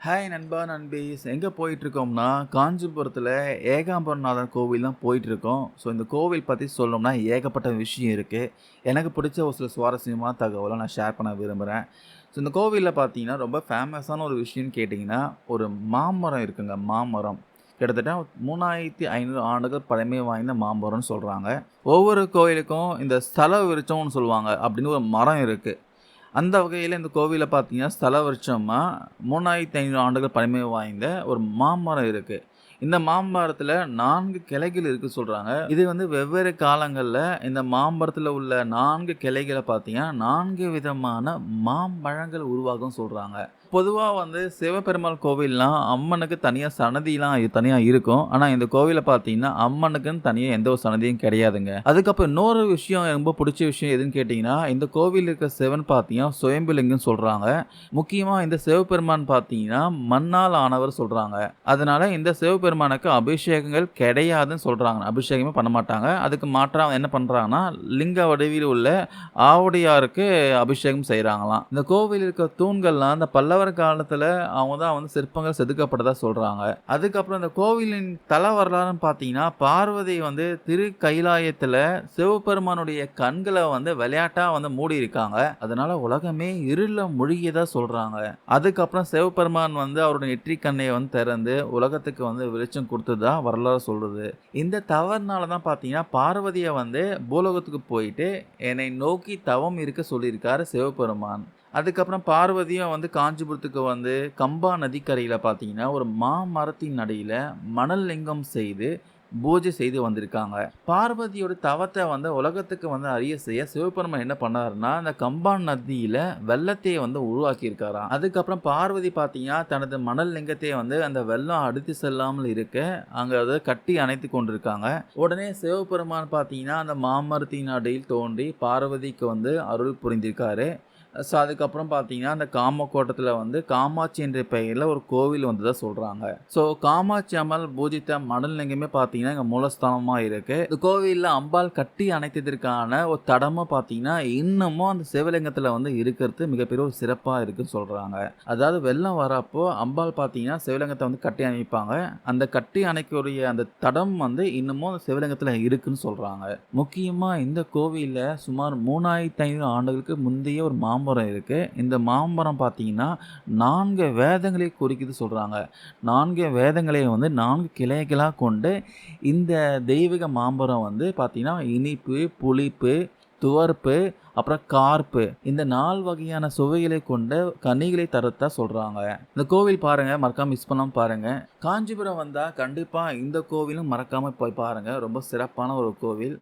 Hi நண்பா நண்பீஸ். எங்கே போயிட்டுருக்கோம்னா காஞ்சிபுரத்தில் ஏகாம்பரநாதன் கோவில் தான் போயிட்டுருக்கோம். ஸோ இந்த கோவில் பற்றி சொல்லணும்னா ஏகப்பட்ட விஷயம் இருக்குது எனக்கு பிடிச்ச ஒரு சில சுவாரஸ்யமான தகவலை நான் ஷேர் பண்ண விரும்புகிறேன் ஸோ இந்த கோவிலில் பார்த்தீங்கன்னா ரொம்ப ஃபேமஸான ஒரு விஷயம்னு கேட்டிங்கன்னா ஒரு மாமரம் இருக்குங்க மாமரம். கிட்டத்தட்ட மூணாயிரத்தி ஐநூறு ஆண்டுகள் பழமை வாய்ந்த மாமரம்னு சொல்கிறாங்க ஒவ்வொரு கோயிலுக்கும் இந்த ஸ்தல விருச்சம்னு சொல்லுவாங்க அப்படின்னு ஒரு மரம் இருக்குது அந்த வகையில் இந்த கோவிலில் பார்த்தீங்கன்னா ஸ்தல வருஷமாக மூணாயிரத்தி ஐநூறு ஆண்டுகள் பழமை வாய்ந்த ஒரு மாமரம் இருக்குது இந்த மாமரத்தில் நான்கு கிளைகள் இருக்குது சொல்கிறாங்க இது வந்து வெவ்வேறு காலங்களில் இந்த மாமரத்தில் உள்ள நான்கு கிளைகளை பார்த்தீங்கன்னா நான்கு விதமான மாம்பழங்கள் உருவாகும் சொல்கிறாங்க பொதுவாக வந்து சிவபெருமாள் கோவில்லாம் அம்மனுக்கு தனியாக சனதிலாம் தனியாக இருக்கும். ஆனால் இந்த கோவிலை பார்த்தீங்கன்னா அம்மனுக்குன்னு தனியாக எந்த ஒரு சன்னதியும் கிடையாதுங்க. அதுக்கப்புறம் இன்னொரு விஷயம் ரொம்ப பிடிச்ச விஷயம் எதுன்னு கேட்டிங்கன்னா இந்த கோவில் இருக்க சிவன் பார்த்தீங்கன்னா சுயம்புலிங்கன்னு சொல்கிறாங்க முக்கியமாக இந்த சிவபெருமான் பார்த்தீங்கன்னா மண்ணால் ஆனவர் சொல்கிறாங்க அதனால இந்த சிவபெருமானுக்கு அபிஷேகங்கள் கிடையாதுன்னு சொல்கிறாங்க அபிஷேகமே பண்ண மாட்டாங்க. அதுக்கு மாற்றாக என்ன பண்ணுறாங்கன்னா லிங்க வடிவில் உள்ள ஆவுடையாருக்கு அபிஷேகம் செய்கிறாங்களாம் இந்த கோவில் இருக்க தூண்கள்லாம் அந்த கலவர காலத்தில் அவங்க தான் வந்து சிற்பங்கள் செதுக்கப்பட்டதா சொல்கிறாங்க அதுக்கப்புறம் இந்த கோவிலின் தல வரலாறுன்னு பார்த்தீங்கன்னா பார்வதி வந்து திரு கைலாயத்தில் சிவபெருமானுடைய கண்களை வந்து விளையாட்டாக வந்து மூடி இருக்காங்க. அதனால உலகமே இருளில் மூழ்கியதாக சொல்கிறாங்க அதுக்கப்புறம் சிவபெருமான் வந்து அவருடைய நெற்றி கண்ணையை வந்து திறந்து உலகத்துக்கு வந்து வெளிச்சம் கொடுத்ததா வரலாறு சொல்கிறது இந்த தவறுனால தான் பார்த்தீங்கன்னா பார்வதியை வந்து பூலோகத்துக்கு போயிட்டு என்னை நோக்கி தவம் இருக்க சொல்லியிருக்காரு சிவபெருமான். அதுக்கப்புறம் பார்வதியும் வந்து காஞ்சிபுரத்துக்கு வந்து கம்பா நதிக்கரையில் பார்த்தீங்கன்னா ஒரு மாமரத்தின் அடியில் மணல் லிங்கம் செய்து பூஜை செய்து வந்திருக்காங்க. பார்வதியோட தவத்தை வந்து உலகத்துக்கு வந்து அறிய செய்ய சிவபெருமன் என்ன பண்ணாருன்னா அந்த கம்பான் நதியில் வெள்ளத்தையே வந்து உருவாக்கியிருக்காராம். அதுக்கப்புறம் பார்வதி பார்த்தீங்கன்னா தனது மணல் லிங்கத்தை வந்து அந்த வெள்ளம் அடித்து செல்லாமல் இருக்க அங்கே அதை கட்டி அணைத்து கொண்டிருக்காங்க. உடனே சிவபெருமான் பார்த்தீங்கன்னா அந்த மாமரத்தின் அடியில் தோன்றி பார்வதிக்கு வந்து அருள் புரிந்திருக்காரு. ஸோ அதுக்கப்புறம் பார்த்தீங்கன்னா அந்த காமக்கோட்டத்தில் வந்து காமாட்சி என்ற பெயரில் ஒரு கோவில் வந்ததாக சொல்கிறாங்க ஸோ காமாட்சி அம்மாள் பூஜித்த மணல் லிங்கமே பார்த்தீங்கன்னா இங்கே மூலஸ்தானமாக இருக்குது இந்த கோவிலில் அம்பாள் கட்டி அணைத்ததற்கான ஒரு தடமாக பார்த்தீங்கன்னா இன்னமும் அந்த சிவலிங்கத்தில் வந்து இருக்கிறது மிகப்பெரிய ஒரு சிறப்பாக இருக்குன்னு சொல்கிறாங்க அதாவது வெள்ளம் வரப்போ அம்பாள் பார்த்தீங்கன்னா சிவலிங்கத்தை வந்து கட்டி அணைப்பாங்க. அந்த கட்டி அணைக்கக்கூடிய அந்த தடம் வந்து இன்னமும் அந்த சிவலிங்கத்தில் இருக்குன்னு சொல்கிறாங்க முக்கியமாக இந்த கோவிலில் சுமார் மூணாயிரத்தி ஐநூறு ஆண்டுகளுக்கு முந்தைய ஒரு மாமரம் இருக்குது இந்த மாமரம் பார்த்தீங்கன்னா நான்கு வேதங்களை குறிக்குது சொல்கிறாங்க நான்கு வேதங்களை வந்து நான்கு கிளைகளாக கொண்டு இந்த தெய்வீக மாமரம் வந்து பார்த்திங்கன்னா இனிப்பு புளிப்பு துவர்ப்பு அப்புறம் கார்ப்பு இந்த நால் வகையான சுவைகளை கொண்ட கனிகளை தரத்தா சொல்கிறாங்க இந்த கோவில் பாருங்கள் மறக்காமல் மிஸ் பண்ணாமல் பாருங்கள் காஞ்சிபுரம் வந்தால் கண்டிப்பாக இந்த கோவிலும் மறக்காமல் போய் பாருங்கள் ரொம்ப சிறப்பான ஒரு கோவில்.